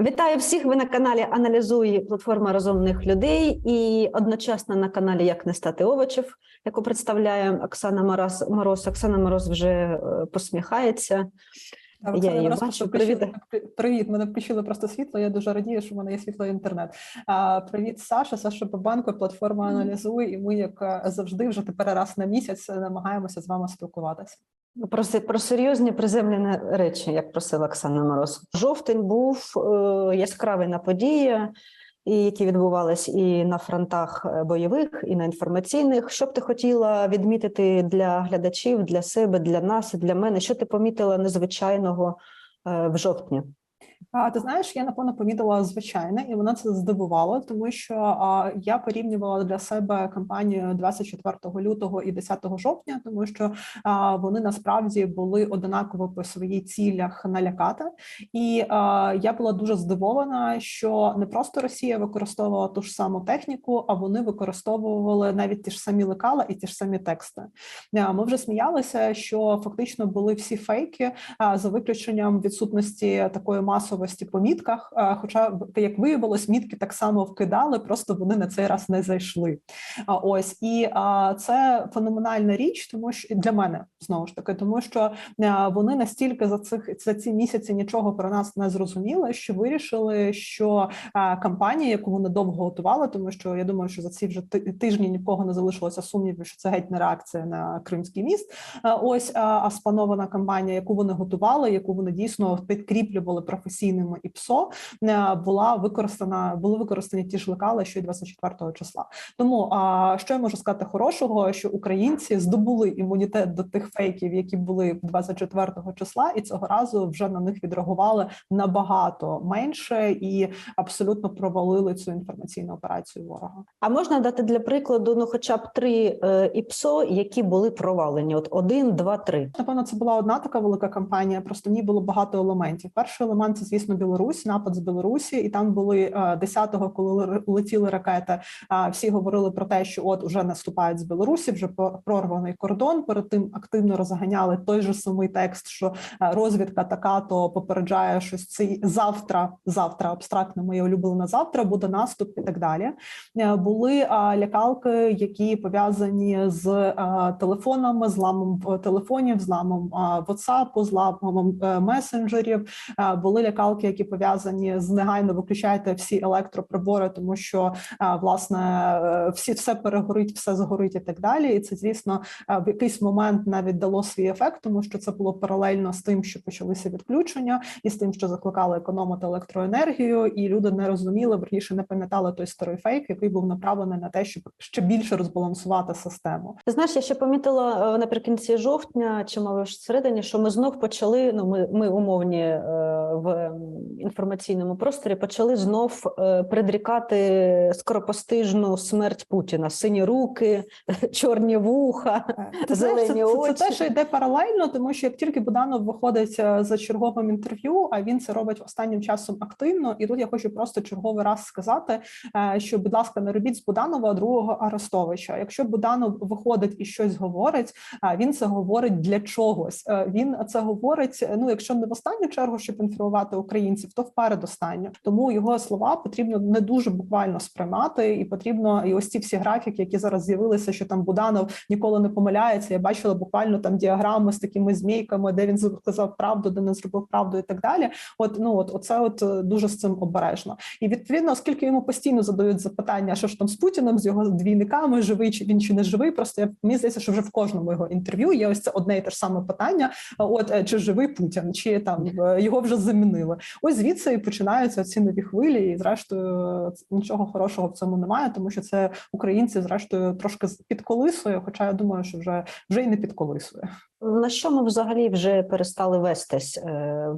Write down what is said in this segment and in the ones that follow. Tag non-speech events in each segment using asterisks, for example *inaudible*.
Вітаю всіх! Ви на каналі Аналізуй платформа розумних людей і одночасно на каналі Як не стати овочів, яку представляє Оксана Мороз. Мороз. Оксана Мороз вже е, посміхається. Так, Я Оксана, її бачу. Привіт. Привіт, мене включили просто світло. Я дуже радію, що в мене є світло і інтернет. А, привіт, Саша, Саша Бабанко, платформа аналізуй. І ми, як е, завжди, вже тепер раз на місяць е, намагаємося з вами спілкуватися. Про, про серйозні приземлені речі, як просила Оксана Мороз. Жовтень був е, яскравий на події, і які відбувались і на фронтах е, бойових, і на інформаційних. Що б ти хотіла відмітити для глядачів, для себе, для нас, для мене? Що ти помітила незвичайного е, в жовтні? А ти знаєш, я напевно помітила звичайне, і мене це здивувало, тому що а, я порівнювала для себе кампанію 24 лютого і 10 жовтня, тому що а, вони насправді були однаково по своїх цілях налякати. І а, я була дуже здивована, що не просто Росія використовувала ту ж саму техніку, а вони використовували навіть ті ж самі лекала і ті ж самі тексти. А, Ми вже сміялися, що фактично були всі фейки а, за виключенням відсутності такої масовості по мітках. Хоча, як виявилось, мітки так само вкидали, просто вони на цей раз не зайшли. А, Ось і це феноменальна річ, тому що для мене знову ж таки, тому що вони настільки за цих за ці місяці нічого про нас не зрозуміли, що вирішили, що кампанія, яку вони довго готували, тому що я думаю, що за ці вже тижні ні в кого не залишилося сумнівів, що це геть не реакція на кримський міст. Ось а, спланована кампанія, яку вони готували, яку вони дійсно підкріплювали професійними і ПСО, е, була використана, були використані ті ж лекали, що й 24 числа. Тому а що я можу сказати хорошого, що українці здобули імунітет до тих фейків, які були 24 числа, і цього разу вже на них відреагували набагато менше і абсолютно провалили цю інформаційну операцію ворога. А можна дати для прикладу, ну, хоча б три е, ІПСО, які були провалені? От один, два, три. Напевно, це була одна така велика кампанія. Просто в ній було багато елементів. Перший елемент це, звісно, Білорусь, напад з Білорусі, і там були е, 10-го, коли летіли ракети. Всі говорили про те, що от уже наступають з Білорусі, вже прорваний кордон. Перед тим активно розганяли той же самий текст, що е, розвідка така, то попереджає щось цей завтра. Завтра абстрактно моє улюблене завтра буде наступ і так далі. Е, Були лякалки, які пов'язані з телефонами, зламом телефонів, зламом WhatsApp, зламом е, месенджерів. Е, Були лякалки, які пов'язані з негайно виключайте всі електроприбори, тому що власне е, всі все перегорить, все згорить і так далі. І це, звісно, е, в якийсь момент навіть дало свій ефект, тому що це було паралельно з тим, що почалися відключення, і з тим, що закликали економити електроенергію, і люди не розуміли, верніше не пам'ятали той старий фейк, який був направлений на те, щоб ще більше розбалансувати систему. Ти знаєш, я ще помітила е, наприкінці жовтня, чи мабуть всередині, що ми знов почали. Ну, ми, ми умовні е, в інформаційному просторі почали знов е, предрікати скоропостижну смерть Путіна, сині руки, *laughs* чорні вуха. Ти знаєш, це, Зелені це, це очі. те, що йде паралельно, тому що як тільки Буданов виходить е, за черговим інтерв'ю, а він це робить останнім часом активно, і тут я хочу просто черговий раз сказати, е, що, будь ласка, не робіть з Буданова другого Арестовича. Якщо Буданов виходить і щось говорить, він це говорить для чогось. Е, Він це говорить. е, Ну, якщо не в останню чергу, щоб інформувати українців, то вперед останню. Тому його слова потрібно не дуже буквально сприймати, і потрібно і ось ці всі графіки, які зараз з'явилися, що там Буданов ніколи не помиляється. Я бачила буквально там діаграми з такими змійками, де він сказав правду, де не зробив правду, і так далі. От ну от оце от е, дуже з цим обережно. І відповідно, оскільки йому постійно задають запитання, що ж там з Путіним, з його двійниками, живий чи він чи не живий. Просто я мені здається, що вже в кожному його інтерв'ю є ось це одне і те ж саме питання: от е, чи живий Путін, чи там е, його вже замінили. Ось звідси і починаються ці нові хвилі, і зрештою нічого хорошого в цьому немає, тому що це українці, зрештою, трошки підколисує. Хоча я думаю, що вже вже й не підколисує. На що ми взагалі вже перестали вестись е,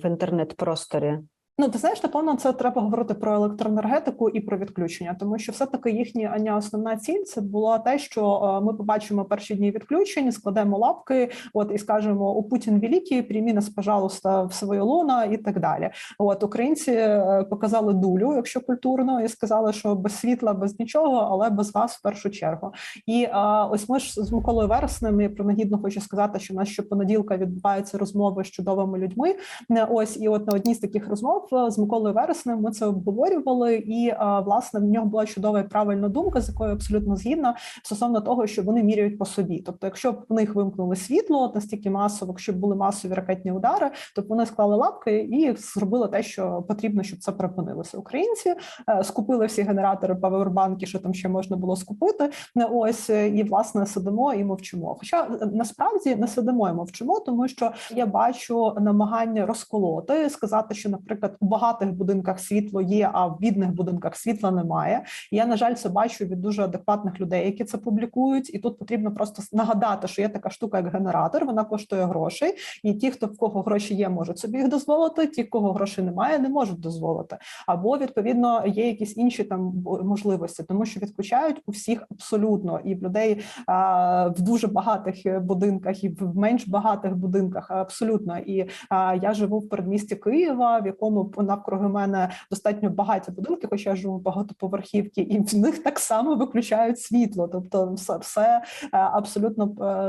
в інтернет-просторі? Ну, ти знаєш, напевно, це треба говорити про електроенергетику і про відключення, тому що все-таки їхня основна ціль це було те, що ми побачимо перші дні відключень, складемо лапки, от і скажемо у Путін великий, приймі нас, пожалуйста, в своє луна і так далі. От українці е, показали дулю, якщо культурно, і сказали, що без світла, без нічого, але без вас в першу чергу. І е, ось ми ж з Миколою Вереснем, я принагідно хочу сказати, що у нас щопонеділка відбуваються розмови з чудовими людьми. Е, Ось і от на одній з таких розмов розмов е, з Миколою Вереснем. Ми це обговорювали, і е, власне в нього була чудова і правильна думка, з якою абсолютно згідна стосовно того, що вони міряють по собі. Тобто, якщо б в них вимкнули світло настільки масово, якщо були масові ракетні удари, то б вони склали лапки і зробили те, що потрібно, щоб це припинилося. Українці е, скупили всі генератори павербанки, що там ще можна було скупити. Ось і власне сидимо і мовчимо. Хоча насправді не сидимо і мовчимо, тому що я бачу намагання розколоти, сказати, що, наприклад, у багатих будинках світло є, а в бідних будинках світла немає. Я на жаль це бачу від дуже адекватних людей, які це публікують. І тут потрібно просто нагадати, що є така штука, як генератор. Вона коштує грошей, і ті, хто в кого гроші є, можуть собі їх дозволити. Ті, кого грошей немає, не можуть дозволити. Або відповідно є якісь інші там можливості, тому що відключають у всіх абсолютно і в людей а, в дуже багатих е, будинках, і в менш багатих будинках абсолютно. І а, я живу в передмісті Києва, в якому п- навкруги мене достатньо багаті будинки, хоча я живу в багатоповерхівці, і в них так само виключають світло. Тобто, все, все е, абсолютно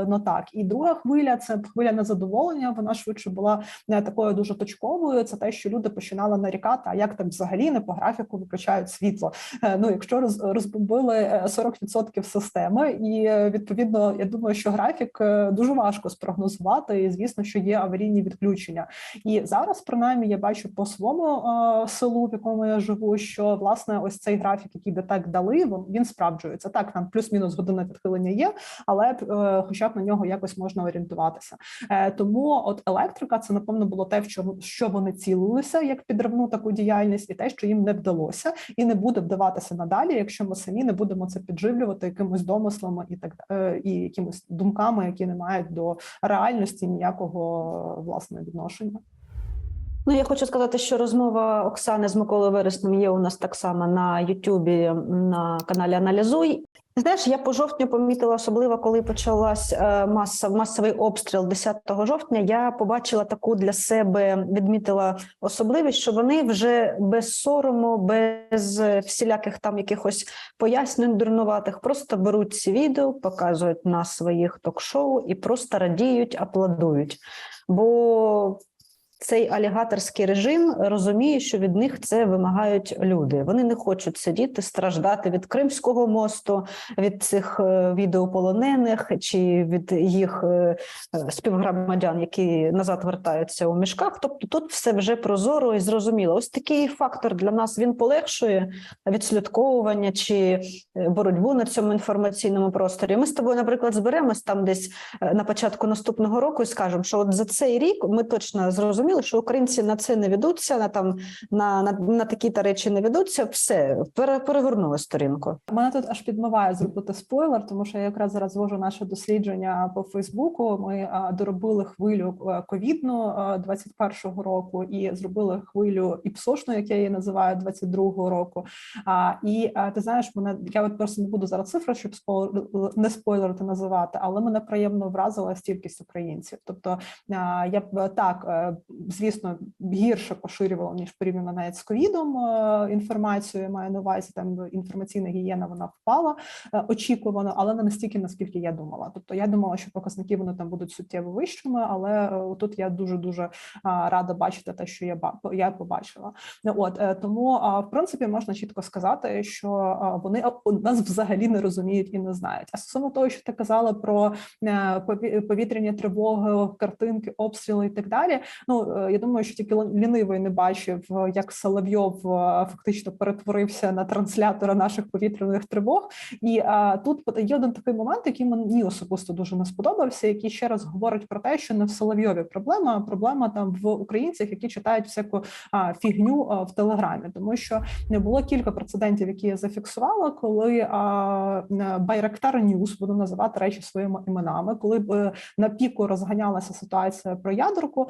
ну так. І друга хвиля це хвиля незадоволення. Вона швидше була не такою дуже точковою. Це те, що люди починали нарікати, а як так взагалі не по графіку виключають світло. Е, Ну, якщо роз, розбомбили е, 40% системи, і відповідно, я думаю, що графік дуже важко спрогнозувати. І звісно, що є аварійні відключення. І зараз, принаймні, я бачу по своєму е, селу, в якому я живу, що власне ось цей графік, який так дали, він, справджується. Так, там плюс-мінус година відхилення є, але е, хоча б на нього якось можна орієнтуватися. Е, тому от електрика це напевно було те, в чому що вони цілилися як підривну таку діяльність, і те, що їм не вдалося, і не буде вдаватися надалі, якщо ми самі не будемо це підживлювати якимось домислами і так е, і якимись думками, які не мають до реальності ніякого власне відношення. Ну, я хочу сказати, що розмова Оксани з Миколою Вереснем є у нас так само на Ютубі на каналі Аналізуй. Знаєш, я по жовтню помітила, особливо коли почалась е, маса, масовий обстріл 10 жовтня. Я побачила таку для себе, відмітила особливість, що вони вже без сорому, без всіляких там якихось пояснень дурнуватих, просто беруть ці відео, показують на своїх ток-шоу і просто радіють, аплодують. Бо цей алігаторський режим розуміє, що від них це вимагають люди. Вони не хочуть сидіти, страждати від Кримського мосту, від цих е, відеополонених чи від їх е, е, співгромадян, які назад вертаються у мішках. Тобто тут все вже прозоро і зрозуміло. Ось такий фактор для нас він полегшує відслідковування чи боротьбу на цьому інформаційному просторі. Ми з тобою, наприклад, зберемось там десь на початку наступного року і скажемо, що от за цей рік ми точно зрозуміли, що українці на це не ведуться, на там на, на, на такі та речі не ведуться. Все пере, перегорнули сторінку. Мене тут аж підмиває зробити спойлер, тому що я якраз зараз звожу наше дослідження по Фейсбуку. Ми а, доробили хвилю е, ковідну е, 21-го року і зробили хвилю іпсошну, як я її називаю, 22-го року. А, і ти знаєш, мене я от просто не буду зараз цифри, щоб спойлер, не спойлерити називати, але мене приємно вразила стількість українців. Тобто я б так, е, звісно, гірше поширювала ніж порівняно навіть з ковідом е, інформацію. я Маю на увазі там інформаційна гігієна вона впала е, очікувано, але не настільки, наскільки я думала. Тобто я думала, що показники вони там будуть суттєво вищими, але е, тут я дуже дуже рада бачити те, що я я побачила. Ну, От тому в принципі можна чітко сказати, що вони нас взагалі не розуміють і не знають. А стосовно того, що ти казала про повітряні тривоги, картинки, обстріли і так далі. Ну е, я думаю, що тільки лі- лінивий не бачив, е, як Соловйов е, фактично перетворився на транслятора наших повітряних тривог. І а, тут є один такий момент, який мені особисто дуже не сподобався, який ще раз говорить про те, що не в Соловйові проблема, а проблема там в українцях, які читають всяку а, фігню а, в телеграмі, тому що не було кілька прецедентів, які я зафіксувала, коли а, Байрактар Ньюс, буду називати речі своїми іменами, коли б на піку розганялася ситуація про ядерку,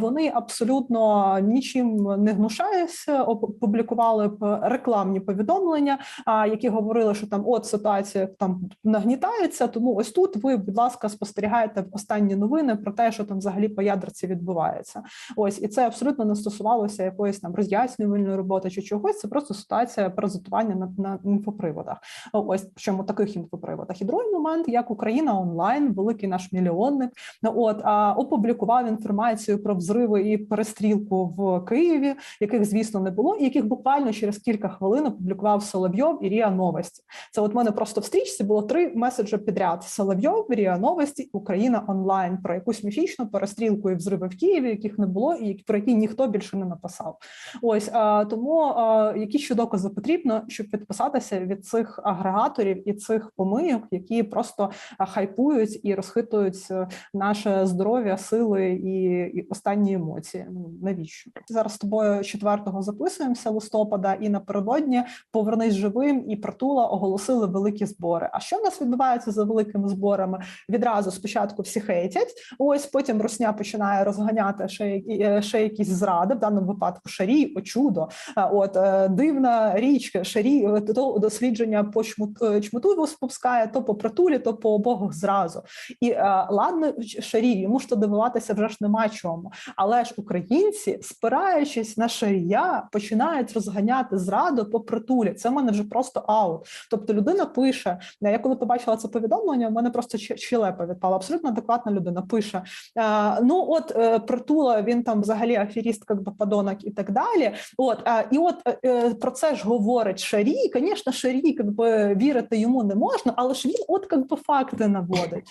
вони абсолютно нічим не гнушаються, опублікували рекламні повідомлення, які говорили, що там от ситуація там нагнітається. Тому ось тут ви, будь ласка, спостерігаєте останні новини про те, що там взагалі по ядерці відбувається. Ось і це абсолютно не стосувалося якоїсь там роз'яснювальної роботи чи чогось. Це просто ситуація паразитування на, на інфоприводах. Ось причому таких інфоприводах. І другий момент, як Україна онлайн, великий наш мільйонник, от опублікував інформацію про взриви і перестрілку в Києві, яких, звісно, не було, і яких буквально через кілька хвилин опублікував Соловйов і Ріа Новості. Це от мене просто в стрічці було три меседжі підряд: Соловйов, Ріа Новості, Україна онлайн про якусь міфічну перестрілку і взриви в Києві, яких не було, і про які ніхто більше не написав. Ось а, тому а, які ще докази потрібно, щоб відписатися від цих агрегаторів і цих помийок, які просто хайпують і розхитують е, наше здоров'я, сили і, і останні емоції. Ну навіщо зараз з тобою четвертого записуємося листопада, і напередодні повернись живим і притула оголосили великі збори. А що в нас відбувається за великими зборами? Відразу спочатку всі хейтять. Ось потім Русня починає розганяти ще, е, ще якісь зради, в даному випадку Шарій, о чудо. От е, дивна річ, Шарій е, то дослідження по чмут, е, чмуту спускає то по притулі, то по обох зразу. І е, ладно, Шарій, йому ж то дивуватися вже ж нема чому. Але ж українці, спираючись на Шарія, починають розганяти зраду по притулі. Це в мене вже просто аут. Тобто людина пише: я коли побачила це повідомлення, в мене просто щелепа відпала. Абсолютно адекватна людина пише: е, ну от е, притула, він там взагалі аферіст, як би подонок і так далі. От і от е, про це ж говорить Шарій. Звісно, Шарій, як би вірити йому не можна, але ж він от як би факти наводить.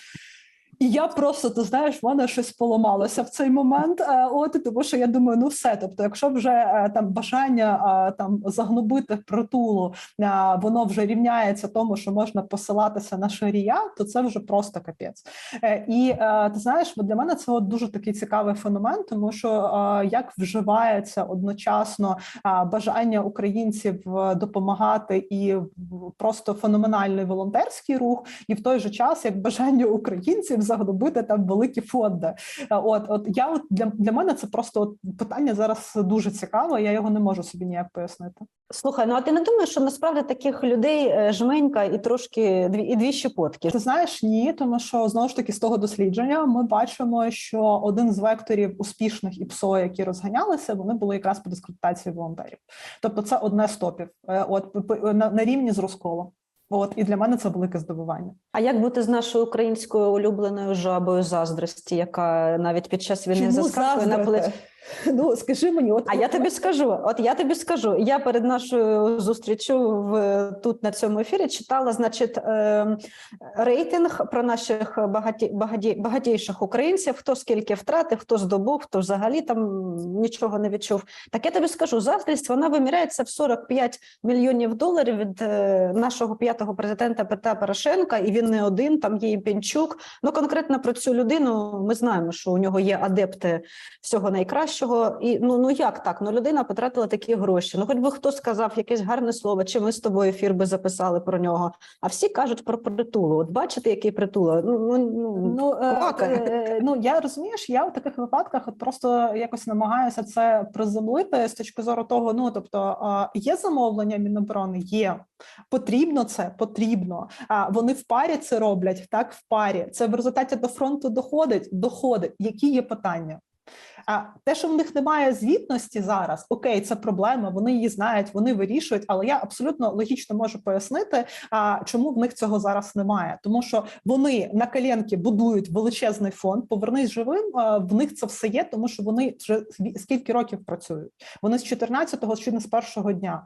І я просто ти знаєш, в мене щось поламалося в цей момент. е, От тому, що я думаю, ну все. Тобто, якщо вже е, там бажання е, там загнобити притулу, воно вже рівняється тому, що можна посилатися на шарія, то це вже просто капець. І ти знаєш, для мене це от дуже такий цікавий феномен, тому що як вживається одночасно бажання українців допомагати і просто феноменальний волонтерський рух, і в той же час як бажання українців загнобити там великі фонди. Е, От, от я от для, для мене це просто от питання зараз дуже цікаве. Я його не можу собі ніяк пояснити. Слухай, ну а ти не думаєш, що насправді таких людей е, жменька і трошки дві і дві щепотки? Ти знаєш, ні, тому що знову ж таки з того дослідження ми бачимо, що один з векторів успішних ІПСО, які розганялися, вони були якраз по дискредитації волонтерів. Тобто, це одне з топів, е, от на, на рівні з розколом. От і для мене це велике здивування. А як бути з нашою українською улюбленою жабою заздрості, яка навіть під час війни заскакує на плечі? *laughs* Ну скажи мені, от А я тобі скажу, от я тобі скажу. Я перед нашою зустрічю в тут на цьому ефірі читала, значить, е, рейтинг про наших багаті, багаті, багатійших українців, хто скільки втратив, хто здобув, хто взагалі там нічого не відчув. Так я тобі скажу, заздрість вона виміряється в 45 мільйонів доларів від е, нашого п'ятого президента Петра Порошенка, і він не один. Там є і Пінчук. Ну конкретно про цю людину ми знаємо, що у нього є адепти всього найкращого. І ну ну як так? Ну людина потратила такі гроші. Ну, хоч би хто сказав якесь гарне слово, чи ми з тобою ефір би записали про нього. А всі кажуть про притулу. От бачите, який притула? Ну ну ну, Ну, е, е, ну я розумієш, я в таких випадках от просто якось намагаюся це приземлити з точки зору того. Ну тобто є замовлення Міноборони, є потрібно це, потрібно. А вони в парі це роблять, так в парі. Це в результаті до фронту доходить, доходить. Які є питання? А те, що в них немає звітності зараз, окей, це проблема. Вони її знають, вони вирішують. Але я абсолютно логічно можу пояснити, а чому в них цього зараз немає. Тому що вони на коленки будують величезний фонд. Повернись живим. В них це все є, тому що вони вже скільки років працюють. Вони з 14-го чи не з першого дня.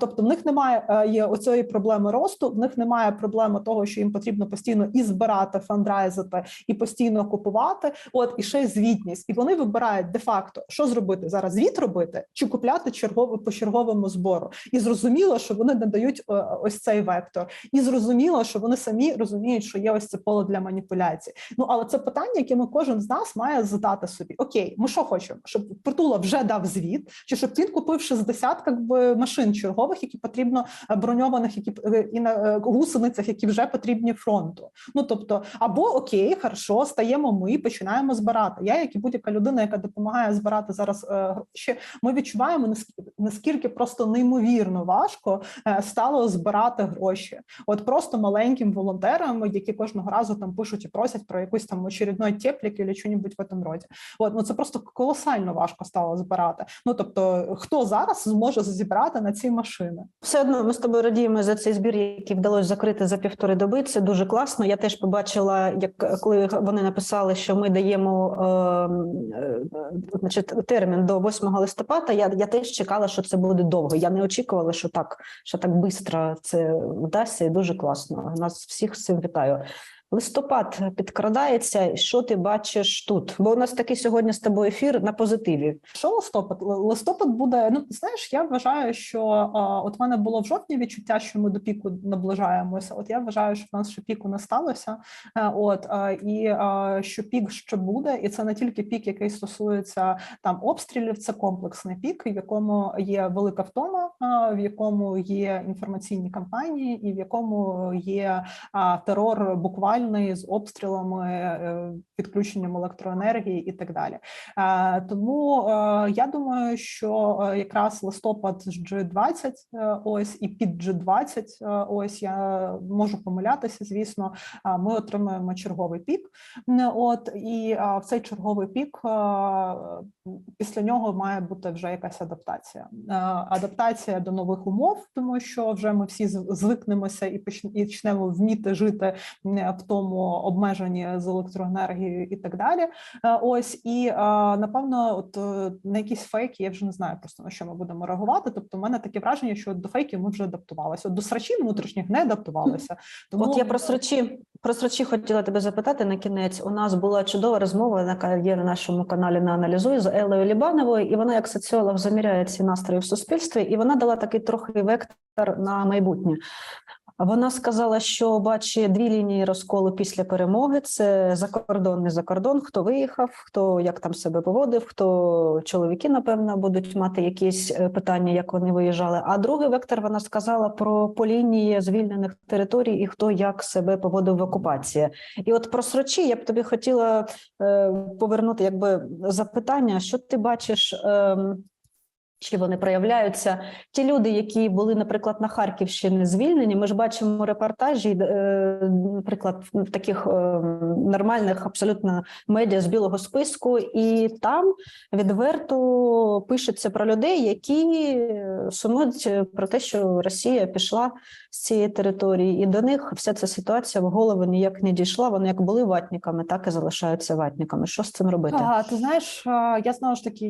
Тобто, в них немає е, є оцієї проблеми росту. В них немає проблеми того, що їм потрібно постійно і збирати, фандрайзити, і постійно купувати. От і ще звітність. І вони вибирають де-факто, що зробити зараз: звіт робити чи купляти чергово по черговому збору. І зрозуміло, що вони не дають е, ось цей вектор. І зрозуміло, що вони самі розуміють, що є ось це поле для маніпуляцій. Ну але це питання, яке ми кожен з нас має задати собі: Окей, ми що хочемо, щоб притула вже дав звіт, чи щоб він купив 60 как би, машин чергових, які потрібно е, броньованих, які е, і на гусеницях, які вже потрібні фронту. Ну тобто, або окей, хорошо, стаємо ми починаємо збирати. Я, як і будь-яка людина, яка допомагає збирати зараз е, гроші, ми відчуваємо наскільки, просто неймовірно важко е, стало збирати гроші. От просто маленьким волонтерам, які кожного разу там пишуть і просять про якусь там очередной теплік чи щось в этом роді. От ну це просто колосально важко стало збирати. Ну тобто, хто зараз зможе зібрати на ці машини? Все одно ми з тобою радіємо за цей збір, який вдалося закрити за півтори доби. Це дуже класно. Я теж побачила, як коли вони написали, що ми даємо е, е, значить, термін до 8 листопада. Я, я теж чекала, що це буде довго. Я не очікувала, що так, що так швидко це вдасться, і дуже класно. Нас всіх з цим вітаю. Листопад підкрадається. Що ти бачиш тут? Бо у нас такий сьогодні з тобою ефір на позитиві. Що листопад? Листопад буде. Ну знаєш, я вважаю, що а, от в мене було в жовтні відчуття, що ми до піку наближаємося. От я вважаю, що в нас ще піку не сталося. Е, От а, і а, що пік ще буде, і це не тільки пік, який стосується там обстрілів, це комплексний пік, в якому є велика втома, а, в якому є інформаційні кампанії, і в якому є терор буквальний з обстрілами, е, підключенням електроенергії і так далі. Е, Тому е, я думаю, що е, якраз листопад з G20 е, ось і під G20, е, ось я можу помилятися, звісно, ми отримаємо черговий пік. От і е, в цей черговий пік е, після нього має бути вже якась адаптація. Е, Адаптація до нових умов, тому що вже ми всі звикнемося і почнемо вміти жити в тому обмеженні з електроенергією і так далі. Е, Ось і е, напевно, от е, на якісь фейки я вже не знаю просто на що ми будемо реагувати. Тобто, в мене таке враження, що до фейків ми вже адаптувалися. От до срачів внутрішніх не адаптувалися. Тому От я про срачі, про срачі хотіла тебе запитати на кінець. У нас була чудова розмова, яка є на нашому каналі на аналізуй з Елею Лібановою, і вона як соціолог заміряє ці настрої в суспільстві, і вона дала такий трохи вектор на майбутнє. Вона сказала, що бачить дві лінії розколу після перемоги: це за кордон, не за кордон, хто виїхав, хто як там себе поводив, хто чоловіки, напевно, будуть мати якісь е, питання, як вони виїжджали. А другий вектор вона сказала про по лінії звільнених територій і хто як себе поводив в окупації. І от про срочі я б тобі хотіла е, повернути якби запитання, що ти бачиш. Чи вони проявляються ті люди, які були, наприклад, на Харківщині звільнені? Ми ж бачимо репортажі, е, наприклад, в таких е, нормальних абсолютно медіа з білого списку, і там відверто пишеться про людей, які сумують про те, що Росія пішла з цієї території, і до них вся ця ситуація в голову ніяк не дійшла. Вони як були ватниками, так і залишаються ватниками. Що з цим робити? А, ти знаєш, я знову ж таки,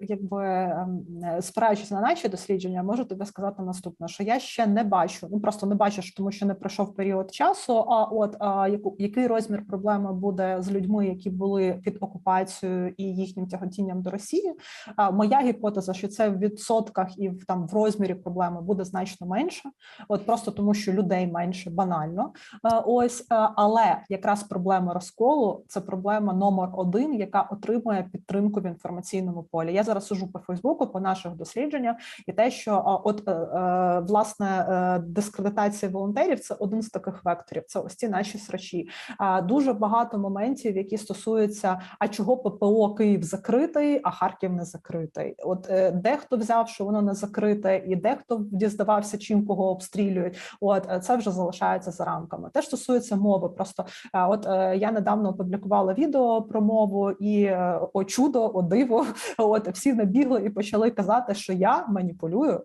якби ем, спираючись на наші дослідження, можу тобі сказати наступне: що я ще не бачу, ну просто не бачу, тому що не пройшов період часу. А от яку який розмір проблеми буде з людьми, які були під окупацією і їхнім тяготінням до Росії? А, моя гіпотеза, що це в відсотках і в там в розмірі проблеми буде значно менше, от просто тому, що людей менше банально. Е, Ось, е, але якраз проблема розколу це проблема номер один, яка отримує підтримку в інформаційному полі. Я зараз сужу по Фейсбуку, по наших дослідженнях, і те, що от е, е, власне дискредитація волонтерів це один з таких векторів. Це ось ці наші срачі. Дуже багато моментів, які стосуються, а чого ППО Київ закритий, а Харків не закритий. От дехто взяв, що воно не закрите, і дехто дізнавався, чим кого обстрілюють. От е, це вже залишається за рамками. Те стосується мови. Просто е, от е, я недавно опублікувала відео про мову, і о чудо, о диво, *laughs* от всі набігли і почали казати, що я маніпулюю,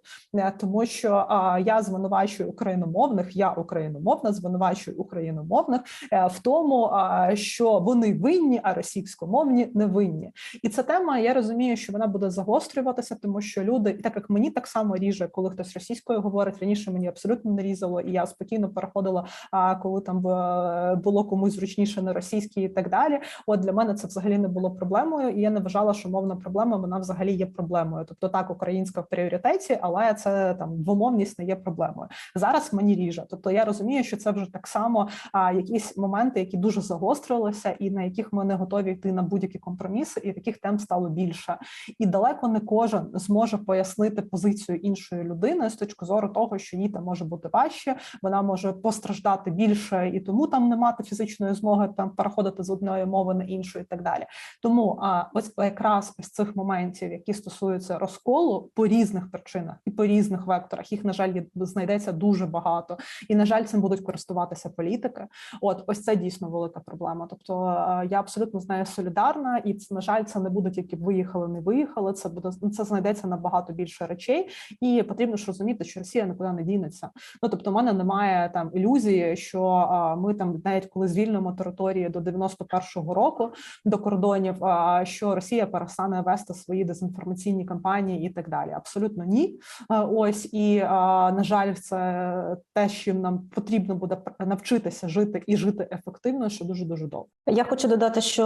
тому що я звинувачую україномовних, я україномовна, звинувачую україномовних в тому, що вони винні, а російськомовні не винні. І ця тема, я розумію, що вона буде загострюватися, тому що люди, і так як мені так само ріже, коли хтось російською говорить, раніше мені абсолютно не різало, і я спокійно переходила, коли там е, було комусь зручніше на російській і так далі. От для мене це взагалі не було проблемою, і я не вважала, що мовна проблема вона взагалі є проблемою. Тобто так, українська в пріоритеті, але це там двомовність не є проблемою. Зараз мені ріже. Тобто я розумію, що це вже так само а, якісь моменти, які дуже загострилися, і на яких ми не готові йти на будь-які компроміси, і таких тем стало більше. І далеко не кожен зможе пояснити позицію іншої людини з точки зору того, що їй там може бути важче, вона може постраждати більше, і тому там не мати фізичної змоги там переходити з одної мови на іншу, і так далі. Тому а ось якраз ось цих моментів, які стосуються розколу по різних причинах і по різних векторах. Їх на жаль знайдеться дуже багато, і на жаль, цим будуть користуватися політики. От ось це дійсно велика проблема. Тобто е, я абсолютно з нею солідарна, і це, на жаль, це не буде тільки виїхали, не виїхали. Це буде це знайдеться набагато більше речей, і потрібно ж розуміти, що Росія нікуди не дінеться. Ну тобто, в мене немає там ілюзії, що а, ми там навіть коли звільнимо території до 91-го року до кордонів, а, що Росія перестане вести свої дезінформаційні кампанії і так далі. Абсолютно ні. А, Ось і а, на жаль, це те, чим нам потрібно буде навчитися жити і жити ефективно, що дуже дуже довго. Я хочу додати, що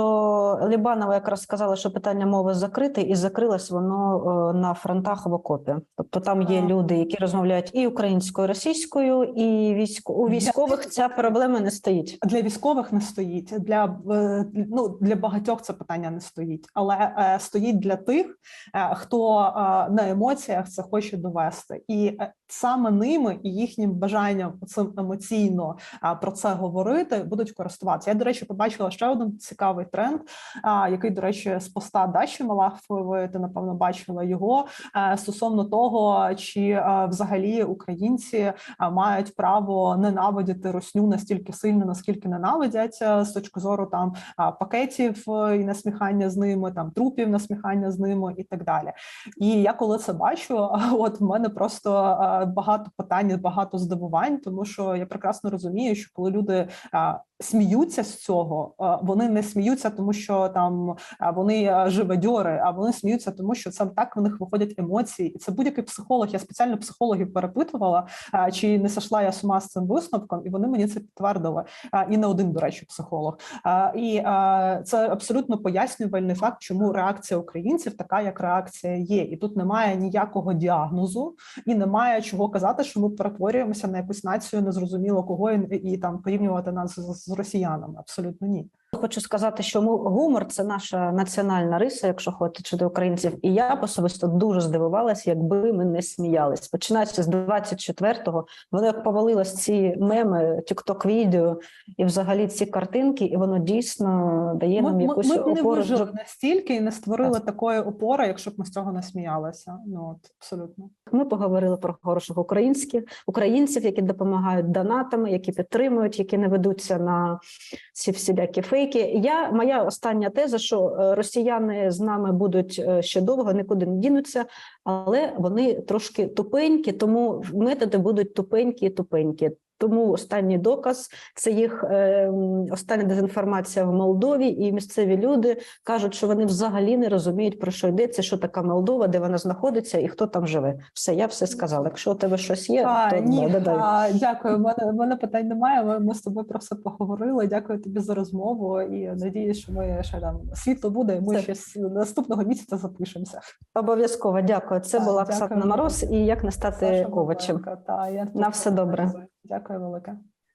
Лібанова якраз сказала, що питання мови закрите, і закрилось воно е, на фронтах в окопі. Тобто там є люди, які розмовляють і українською, і російською, і військо у військових військових ця проблема не стоїть. Для військових не стоїть. Для е, ну для багатьох це питання не стоїть, але е, стоїть для тих, е, хто е, на емоціях це хоче довести, і е, саме ними і їхнім бажанням цим емоційно е, про це говорити будуть користуватися. Я до речі побачила ще один цікавий тренд, е, який до речі з поста Даші Малахової, ти напевно бачила його е, стосовно того, чи е, взагалі українці мають право ненавидіти русню настільки сильно, наскільки ненавидять е, з точки зору там пакетів е, і насміхання з ними, там трупів насміхання з ними і так далі. І я коли це бачу, *laughs* от в мене просто багато питань, багато здивувань, тому що я прекрасно розумію, що коли люди сміються з цього, вони не сміються, тому що там вони а, живодьори, а вони сміються, тому що це так в них виходять емоції, і це будь-який психолог. Я спеціально психологів перепитувала, чи не сошла я з ума з цим висновком, і вони мені це підтвердили. І не один, до речі, психолог. І це абсолютно пояснювальний факт, чому реакція українців така, як реакція є, і тут немає ніякого діагнозу, і немає чого казати, що ми перетворюємося на якусь націю незрозуміло кого і, і там порівнювати нас з, з росіянами. Абсолютно ні. Хочу сказати, що гумор це наша національна риса, якщо хочете щодо українців. І я особисто дуже здивувалася, якби ми не сміялись. Починаючи з 24-го, воно як повалилось ці меми, тікток відео і взагалі ці картинки, і воно дійсно дає Ми, нам ми, якусь ми не опору. вижили настільки і не створили такої опори, якщо б ми з цього не сміялися. Ну от абсолютно. Ми поговорили про хороших українських українців, які допомагають донатами, які підтримують, які не ведуться на ці всілякі фейки. Я моя остання теза, що е, росіяни з нами будуть е, ще довго, нікуди не дінуться, але вони трошки тупенькі, тому методи будуть тупенькі і тупенькі. Тому останній доказ це їх е, остання дезінформація в Молдові, і місцеві люди кажуть, що вони взагалі не розуміють про що йдеться, що така Молдова, де вона знаходиться і хто там живе. Все, я все сказала. Якщо у тебе щось є, А, то ні, да, додай. а, дякую. У мене, в мене питань немає. Ми, ми з тобою про все поговорили. Дякую тобі за розмову. І надіюсь, що ми ще там світло буде. і Ми Це- ще наступного місяця запишемося. Обов'язково дякую. Це Так, була Оксана Мороз і як не стати Саша ковачем. Та, я На все добре. Дякую велике.